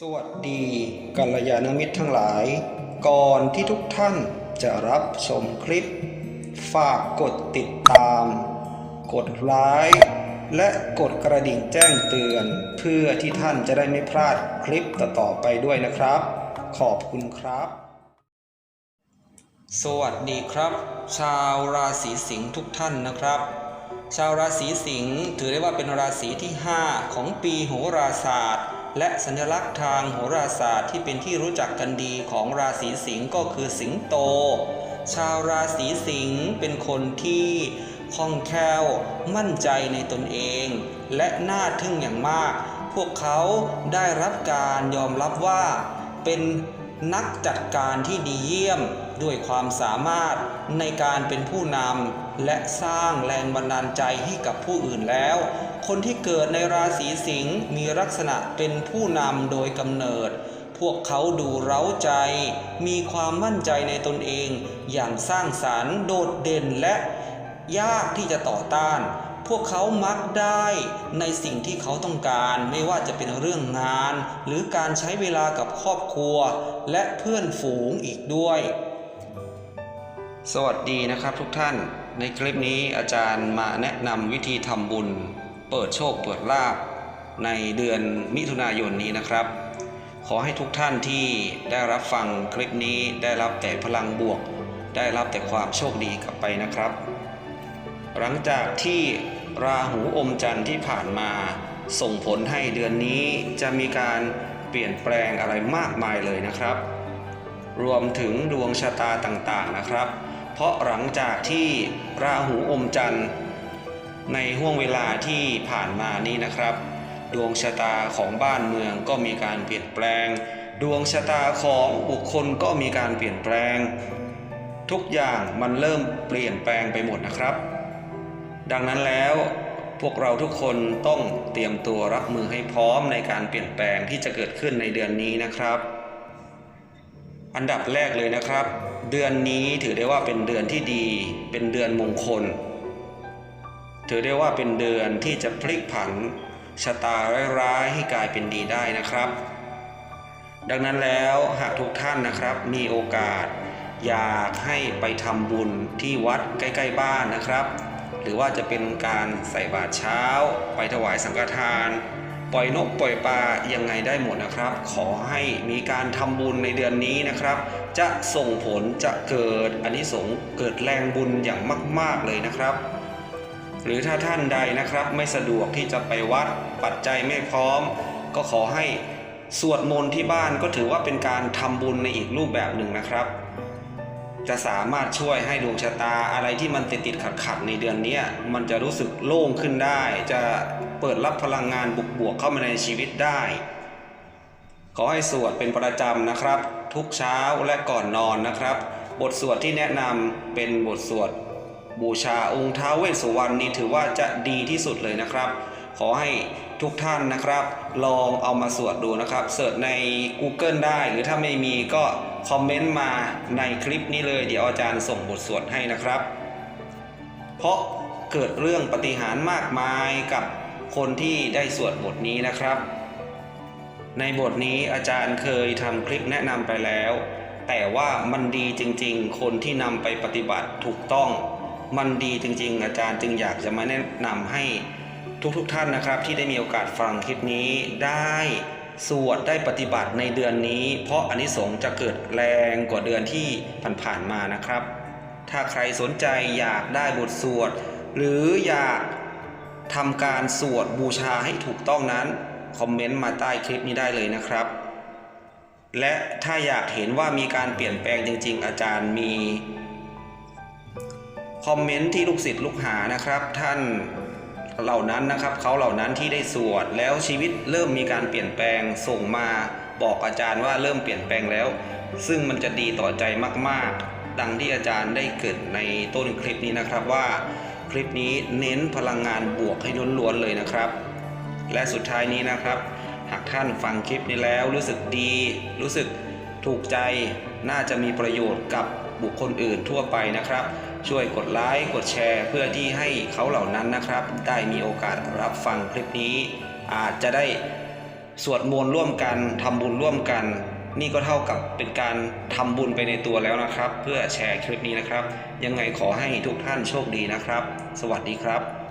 สวัสดีกัลยาณมิตรทั้งหลาย ก่อนที่ทุกท่านจะรับชมคลิป ฝากกดติดตาม กดไลค์และกดกระดิ่งแจ้งเตือน เพื่อที่ท่านจะได้ไม่พลาดคลิปต่อๆไปด้วยนะครับ ขอบคุณครับ สวัสดีครับ ชาวราศีสิงห์ทุกท่านนะครับ ชาวราศีสิงห์ถือได้ว่าเป็นราศีที่ 5 ของปีโหราศาสตร์ และสัญลักษณ์ทางโหราศาสตร์ที่เป็นที่รู้จักกันดีของราศีสิงห์ก็คือสิงโต ชาวราศีสิงห์เป็นคนที่คล่องแคล่ว มั่นใจในตนเอง และน่าทึ่งอย่างมาก พวกเขาได้รับการยอมรับว่า เป็นนักจัดการที่ดีเยี่ยม ด้วยความสามารถในการเป็นผู้นำ และสร้างแรงบันดาลใจให้กับผู้อื่นแล้ว คนที่เกิดในราศีสิงห์มีลักษณะเป็นผู้นำโดยกำเนิด พวกเขาดูเร้าใจ มีความมั่นใจในตนเอง อย่างสร้างสารรค์โดดเด่นและยากที่จะต่อต้าน พวกเขามักได้ในสิ่งที่เขาต้องการ ไม่ว่าจะเป็นเรื่องงาน หรือการใช้เวลากับครอบครัว และเพื่อนฝูงอีกด้วย สวัสดีนะครับทุกท่าน ในคลิปนี้อาจารย์มาแนะนำวิธีทำบุญ เปิดโชคเปิดลาภในเดือนมิถุนายนนี้นะครับ ขอให้ทุกท่านที่ได้รับฟังคลิปนี้ได้รับแต่พลังบวก ได้รับแต่ความโชคดีกลับไปนะครับ หลังจากที่ราหูอมจันทร์ที่ผ่านมาส่งผลให้เดือนนี้จะมีการเปลี่ยนแปลงอะไรมากมายเลยนะครับ รวมถึงดวงชะตาต่างๆนะครับ เพราะหลังจากที่ราหูอมจันทร์ในห่วงเวลาที่ผ่านมานี้นะครับ ดวงชะตาของบ้านเมืองก็มีการเปลี่ยนแปลง ดวงชะตาของบุคคลก็มีการเปลี่ยนแปลง ทุกอย่างมันเริ่มเปลี่ยนแปลงไปหมดนะครับ ดังนั้นแล้วพวกเราทุกคนต้องเตรียมตัวรับมือให้พร้อมในการเปลี่ยนแปลงที่จะเกิดขึ้นในเดือนนี้นะครับ อันดับแรกเลยนะครับ เดือนนี้ถือได้ว่าเป็นเดือนที่ดี เป็นเดือนมงคล ถือได้ว่าเป็นเดือนที่จะพลิกผันชะตาร้ายๆให้กลายเป็นดีได้นะครับ ดังนั้นแล้วหากทุกท่านนะครับมีโอกาส อยากให้ไปทำบุญที่วัดใกล้ ๆ บ้านนะครับ หรือว่าจะเป็นการใส่บาตรเช้า ไปถวายสังฆทาน ปล่อยนกปล่อยปลายังไงได้หมดนะครับ ขอให้มีการทำบุญในเดือนนี้นะครับ จะส่งผลจะเกิดอานิสงส์เกิดแรงบุญอย่างมาก ๆเลยนะครับหรือถ้าท่านใดนะครับไม่สะดวกที่จะไปวัดปัจจัยไม่พร้อม ก็ขอให้สวดมนต์ที่บ้านก็ถือว่าเป็นการทำบุญในอีกรูปแบบหนึ่งนะครับ จะสามารถช่วยให้ดวงชะตาอะไรที่มันติดติดขัดขัดในเดือนนี้มันจะรู้สึกโล่งขึ้นได้ จะ เปิดรับพลังงานบุกบวกเข้ามาในชีวิตได้ ขอให้สวดเป็นประจำนะครับ ทุกเช้าและก่อนนอนนะครับ บทสวดที่แนะนำเป็นบทสวด บูชาองค์ท้าวเวสสุวรรณนี้ถือว่าจะดีที่สุดเลยนะครับ ขอให้ทุกท่านนะครับ ลองเอามาสวดดูนะครับเสิร์ชใน Google ได้หรือถ้าไม่มีก็คอมเมนต์มาในคลิปนี้เลย เดี๋ยวอาจารย์ส่งบทสวดให้นะครับ เพราะเกิดเรื่องปฏิหารมากมายกับ คนที่ได้สวดบทนี้นะครับ ในบทนี้อาจารย์เคยทำคลิปแนะนำไปแล้ว แต่ว่ามันดีจริงๆ คนที่นำไปปฏิบัติถูกต้อง มันดีจริงๆ อาจารย์จึงอยากจะมาแนะนำให้ทุกๆท่านนะครับ ที่ได้มีโอกาสฟังคลิปนี้ได้สวดได้ปฏิบัติในเดือนนี้ เพราะอานิสงส์จะเกิดแรงกว่าเดือนที่ผ่านๆมานะครับ ถ้าใครสนใจอยากได้บทสวด หรืออยาก ทำการสวดบูชาให้ถูกต้องนั้น คอมเมนต์มาใต้คลิปนี้ได้เลยนะครับ และถ้าอยากเห็นว่ามีการเปลี่ยนแปลงจริง ๆ อาจารย์มีคอมเมนต์ที่ลูกศิษย์ลูกหานะครับ ท่านเหล่านั้นนะครับเขาเหล่านั้นที่ได้สวดแล้วชีวิตเริ่มมีการเปลี่ยนแปลงส่งมาบอกอาจารย์ว่าเริ่มเปลี่ยนแปลงแล้ว ซึ่งมันจะดีต่อใจมาก ๆ ดังที่อาจารย์ได้เกิดในต้นคลิปนี้นะครับว่า คลิปนี้เน้นพลังงานบวกให้ล้วนๆเลยนะครับ และสุดท้ายนี้นะครับ หากท่านฟังคลิปนี้แล้วรู้สึกดี รู้สึกถูกใจน่าจะมีประโยชน์กับบุคคลอื่นทั่วไปนะครับ ช่วยกดไลค์กดแชร์ เพื่อที่ให้เขาเหล่านั้นนะครับ ได้มีโอกาสรับฟังคลิปนี้ อาจจะได้สวดมนต์ร่วมกันทำบุญร่วมกัน นี่ก็เท่ากับเป็นการทำบุญไปในตัวแล้วนะครับ เพื่อแชร์คลิปนี้นะครับ ยังไงขอให้ทุกท่านโชคดีนะครับ สวัสดีครับ